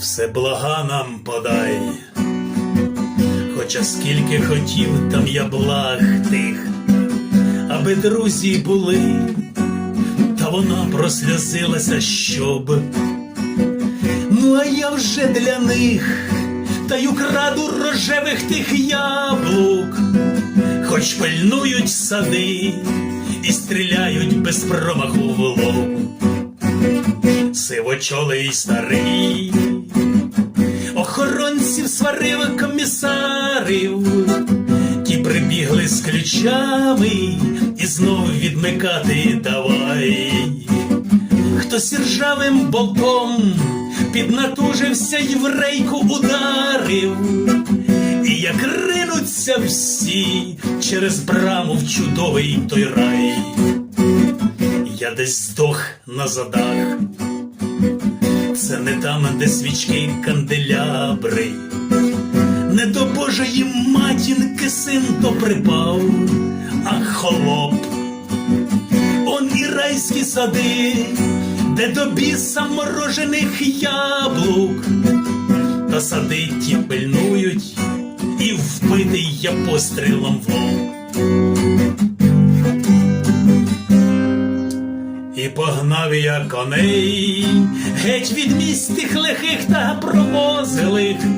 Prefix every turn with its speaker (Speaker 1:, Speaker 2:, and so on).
Speaker 1: все блага нам подай. Хоча скільки хотів там я благ тих, аби друзі були, та вона просльозилася, щоб. Ну, а я вже для них та й украду рожевих тих яблук, хоч пильнують сади і стріляють без промаху в лоб. Сивочолий старий, охоронців сварив комісарів, ті прибігли з ключами і знов відмикати давай. Хтось ржавим болтом піднатужився й в рейку ударив, і як ринуться всі через браму в чудовий той рай. Я десь здох на задах, це не там, де свічки канделябри, не до Божої матінки син то припав, а холоп. Он і райські сади, де до біса морожених яблук, та сади ті пильнують, і вбитий я пострілом в лоб. Погнав я коней геть від містих тих лихих та промозилих.